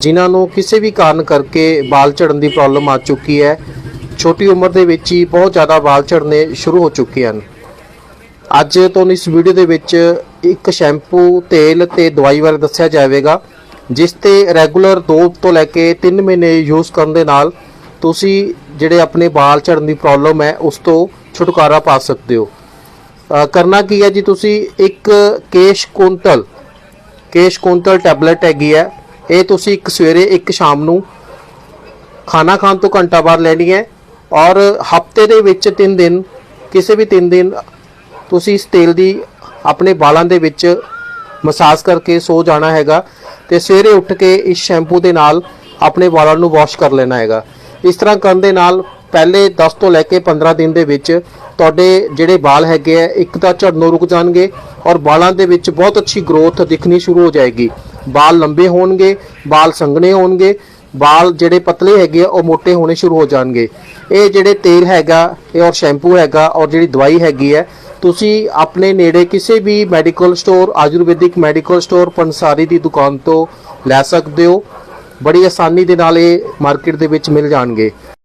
ਜਿਨ੍ਹਾਂ ਨੂੰ ਕਿਸੇ ਵੀ ਕਾਰਨ ਕਰਕੇ ਵਾਲ ਝੜਨ ਦੀ ਪ੍ਰੋਬਲਮ ਆ ਚੁੱਕੀ ਹੈ, ਛੋਟੀ ਉਮਰ ਦੇ ਵਿੱਚ ਹੀ ਬਹੁਤ ਜ਼ਿਆਦਾ ਵਾਲ ਝੜਨੇ ਸ਼ੁਰੂ ਹੋ ਚੁੱਕੇ ਹਨ। ਅੱਜ ਤੁਹਾਨੂੰ ਇਸ ਵੀਡੀਓ ਦੇ ਵਿੱਚ ਇੱਕ ਸ਼ੈਂਪੂ, ਤੇਲ ਤੇ ਦਵਾਈ ਬਾਰੇ ਦੱਸਿਆ ਜਾਵੇਗਾ, ਜਿਸ ਤੇ ਰੈਗੂਲਰ 2 ਤੋਂ ਲੈ ਕੇ 3 ਮਹੀਨੇ ਯੂਜ਼ ਕਰਨ ਦੇ ਨਾਲ ਤੁਸੀਂ ਜਿਹੜੇ ਆਪਣੇ ਵਾਲ ਝੜਨ ਦੀ ਪ੍ਰੋਬਲਮ ਹੈ, ਉਸ ਤੋਂ ਛੁਟਕਾਰਾ ਪਾ ਸਕਦੇ ਹੋ। ਕਰਨਾ ਕੀ ਹੈ ਜੀ ਤੁਸੀਂ ਇੱਕ ਕੇਸ਼ ਕੁੰਤਲ ਕੇਸ਼ ਕੁੰਤਲ ਟੈਬਲੇਟ ਹੈਗੀ ਹੈ ਇਹ ਤੁਸੀਂ ਇੱਕ ਸਵੇਰੇ, ਇੱਕ ਸ਼ਾਮ ਨੂੰ ਖਾਣਾ ਖਾਣ ਤੋਂ ਘੰਟਾ ਬਾਅਦ ਲੈਣੀ ਹੈ ਔਰ ਹਫ਼ਤੇ ਦੇ ਵਿੱਚ 3 ਦਿਨ, ਕਿਸੇ ਵੀ 3 ਦਿਨ ਤੁਸੀਂ ਇਸ ਤੇਲ ਦੀ ਆਪਣੇ ਵਾਲਾਂ ਦੇ ਵਿੱਚ ਮਸਾਜ ਕਰਕੇ ਸੋ ਜਾਣਾ ਹੈਗਾ ਤੇ ਸਵੇਰੇ ਉੱਠ ਕੇ ਇਸ ਸ਼ੈਂਪੂ ਦੇ ਨਾਲ ਆਪਣੇ ਵਾਲਾਂ ਨੂੰ ਵਾਸ਼ ਕਰ ਲੈਣਾ ਹੈਗਾ। ਇਸ ਤਰ੍ਹਾਂ ਕਰਨ ਦੇ ਨਾਲ ਪਹਿਲੇ 10 ਤੋਂ ਲੈ ਕੇ 15 ਦਿਨ ਦੇ ਵਿੱਚ ਤੁਹਾਡੇ ਜਿਹੜੇ ਵਾਲ ਹੈਗੇ ਆ, ਇੱਕ ਤਾਂ ਝੜਨੋਂ ਰੁਕ ਜਾਣਗੇ ਔਰ ਵਾਲਾਂ ਦੇ ਵਿੱਚ ਬਹੁਤ ਅੱਛੀ ਗਰੋਥ ਦਿਖਣੀ ਸ਼ੁਰੂ ਹੋ ਜਾਏਗੀ। ਵਾਲ ਲੰਬੇ ਹੋਣਗੇ ਵਾਲ ਸੰਘਣੇ ਹੋਣਗੇ ਵਾਲ ਜਿਹੜੇ ਪਤਲੇ ਹੈਗੇ ਆ, ਉਹ ਮੋٹے ਹੋਣੇ ਸ਼ੁਰੂ ਹੋ ਜਾਣਗੇ। ਇਹ ਜਿਹੜੇ ਤੇਲ ਹੈਗਾ, ਇਹ ਔਰ ਸ਼ੈਂਪੂ ਹੈਗਾ, ਔਰ ਜਿਹੜੀ ਦਵਾਈ ਹੈਗੀ ਹੈ, ਤੁਸੀਂ ਆਪਣੇ ਨੇੜੇ ਕਿਸੇ ਵੀ medical store, ayurvedic medical store, ਪੰਸਾਰੀ ਦੀ ਦੁਕਾਨ ਤੋਂ ਲੈ ਸਕਦੇ ਹੋ। ਬੜੀ ਆਸਾਨੀ ਦੇ ਨਾਲ ਇਹ ਮਾਰਕੀਟ ਦੇ ਵਿੱਚ ਮਿਲ ਜਾਣਗੇ।